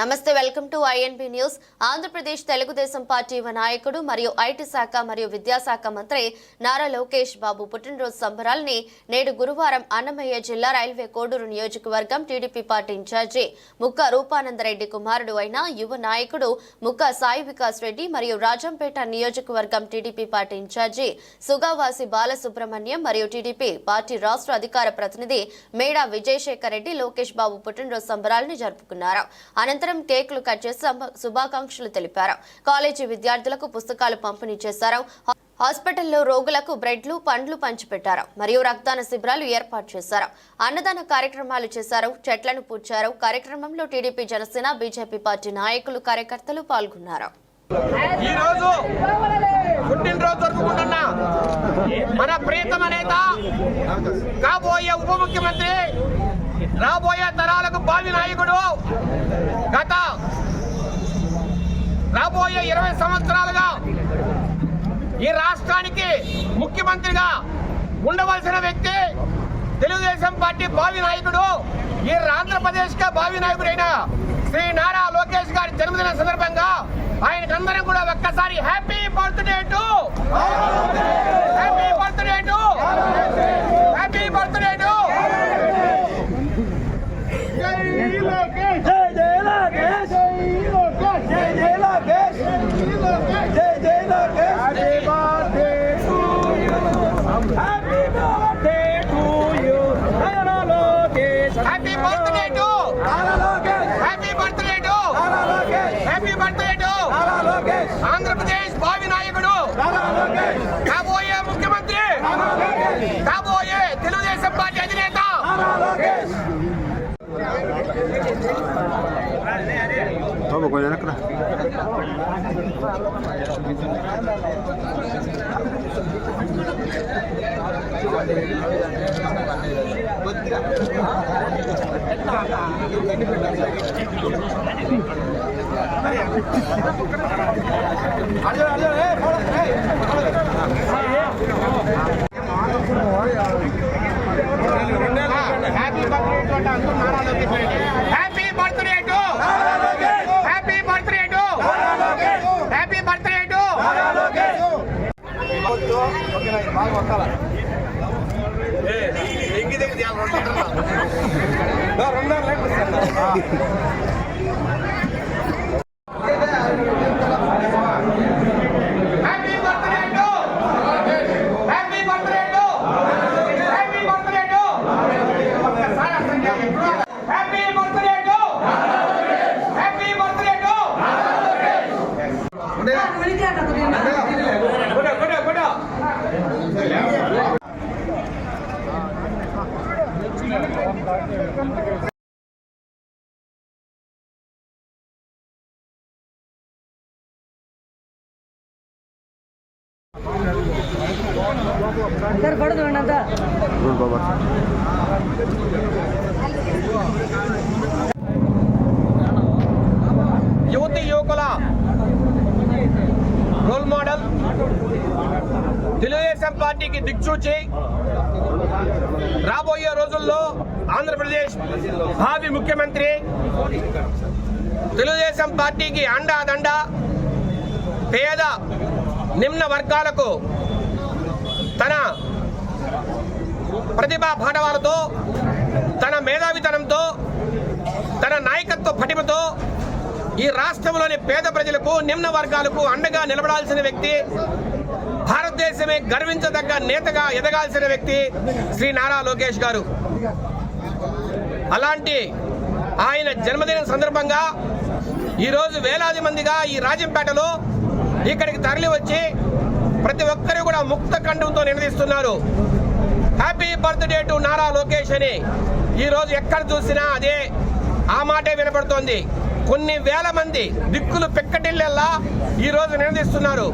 నమస్తే welcome to INB news. Andhra Pradesh Telugu Desam party యువ నాయకుడు మరియు ఐటీ శాఖ మరియు విద్యాశాఖ మంత్రి నారా లోకేష్ బాబు పుట్టినరోజు సంబరాల్ని నేడు గురువారం అన్నమయ్య జిల్లా రైల్వే కోడూరు నియోజకవర్గం టీడీపీ పార్టీ ఇన్ఛార్జి ముక్క రూపానందరెడ్డి కుమారుడు అయిన యువ నాయకుడు ముక్క సాయి వికాస్ రెడ్డి మరియు రాజంపేట నియోజకవర్గం TDP party in-charge Sugavasi Balasubrahmanyam మరియు టీడీపీ పార్టీ రాష్ట్ర అధికార ప్రతినిధి మేడా విజయశేఖర్ రెడ్డి లోకేష్ బాబు పుట్టినరోజు సంబరాలను జరుపుకున్నారు. అనంతరం కేకులు కట్ చేసి శుభాకాంక్షలు తెలిపారు. కాలేజీ విద్యార్థులకు పుస్తకాలు పంపిణీ చేశారు. హాస్పిటల్లో రోగులకు బ్రెడ్లు పండ్లు పంచిపెట్టారు. మరియు రక్తదాన శిబిరాలు ఏర్పాటు చేశారు. అన్నదాన కార్యక్రమాలు చేశారు. చెట్లను పూడ్చారు. కార్యక్రమంలో టీడీపీ జనసేన బీజేపీ పార్టీ నాయకులు కార్యకర్తలు పాల్గొన్నారు. మన నేత కాబోయే ఉప ముఖ్యమంత్రి రాబోయే తరాలకు భావి నాయకుడు. గత రాబోయే ఇరవై సంవత్సరాలుగా ఈ రాష్ట్రానికి ముఖ్యమంత్రిగా ఉండవలసిన వ్యక్తి తెలుగుదేశం పార్టీ భావి నాయకుడు ఈ ఆంధ్రప్రదేశ్గా భావి నాయకుడైన శ్రీ నారా లోకేష్ గారి జన్మదిన సందర్భంగా ఆయనకందరం కూడా ఒక్కసారి happy birthday to Toma, coño, nakra. அடியா அடியா ஏ happy birthday to happy birthday to happy birthday to happy birthday to happy birthday to happy birthday to ఒక్కసారి అర్థం చేయాలి. Happy birthday to happy birthday to good good good Vamos, vamos. యువతి యువకుల role model Telugu Desam పార్టీకి దిక్సూచి రాబోయే రోజుల్లో ఆంధ్రప్రదేశ్ భావి ముఖ్యమంత్రి తెలుగుదేశం పార్టీకి అండా దండ పేద నిమ్న వర్గాలకు తన ప్రతిభా పాఠవాలతో తన మేధావితనంతో తన నాయకత్వ పటిమతో ఈ రాష్ట్రంలోని పేద ప్రజలకు నిమ్న వర్గాలకు అండగా నిలబడాల్సిన వ్యక్తి భారతదేశమే గర్వించదగ్గ నేతగా ఎదగాల్సిన వ్యక్తి శ్రీ నారా లోకేష్ గారు. అలాంటి ఆయన జన్మదిన సందర్భంగా ఈరోజు వేలాది మందిగా ఈ రాజంపేటలో ఇక్కడికి తరలి వచ్చి ప్రతి ఒక్కరు కూడా ముక్త కంఠంతో నిలదీస్తున్నారు happy birthday to Nara Lokesh అని. ఈరోజు ఎక్కడ చూసినా అదే ఆ మాటే వినపడుతోంది. కొన్ని వేల మంది దిక్కులు పెక్కటిల్లెల్లా ఈ రోజు నిలదీస్తున్నారు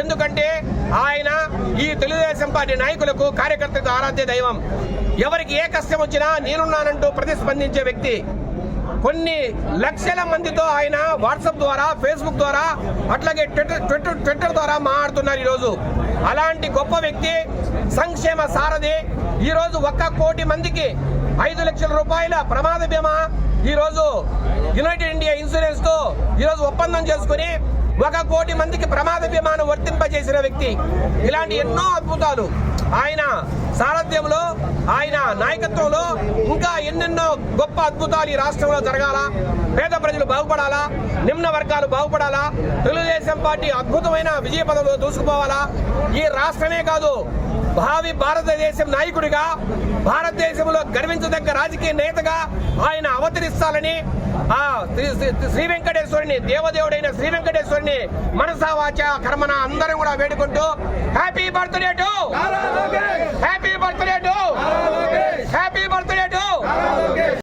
ఎందుకంటే ఆయన ఈ తెలుగుదేశం పార్టీ నాయకులకు కార్యకర్తలకు ఆరాధ్య దైవం. ఎవరికి ఏ కష్టం వచ్చినా నేనున్నానంటూ ప్రతిస్పందించే వ్యక్తి కొన్ని లక్షల మందితో ఆయన వాట్సాప్ ద్వారా ఫేస్బుక్ ద్వారా అట్లాగే ట్విట్టర్ ట్విట్టర్ ట్విట్టర్ ద్వారా మాట్లాడుతున్నారు ఈరోజు. అలాంటి గొప్ప వ్యక్తి సంక్షేమ సారథి ఈరోజు ఒక్క కోటి మందికి ఐదు లక్షల రూపాయల ప్రమాద బీమా ఈరోజు యునైటెడ్ ఇండియా ఇన్సూరెన్స్తో ఒప్పందం చేసుకుని ఒక కోటి మందికి ప్రమాద బీమాను వర్తింపజేసిన వ్యక్తి. ఇలాంటి ఎన్నో అద్భుతాలు. ఆయన సారథ్యంలో ఆయన నాయకత్వంలో ఇంకా ఎన్నెన్నో గొప్ప అద్భుతాలు ఈ రాష్ట్రంలో జరగాల? పేద ప్రజలు బాగుపడాలా? నిమ్న వర్గాలు బాగుపడాలా? తెలుగుదేశం పార్టీ అద్భుతమైన విజయ పదంలో దూసుకుపోవాలా? ఈ రాష్ట్రమే కాదు భావి భారతదేశం నాయకుడిగా భారతదేశంలో గర్వించదగ్గ రాజకీయ నేతగా ఆయన అవతరిస్తాలని ఆ శ్రీ- వెంకటేశ్వరుని దేవదేవుడైన శ్రీ వెంకటేశ్వరుని మనసా వాచ కర్మన అందరం కూడా వేడుకుంటూ happy birthday to happy birthday to happy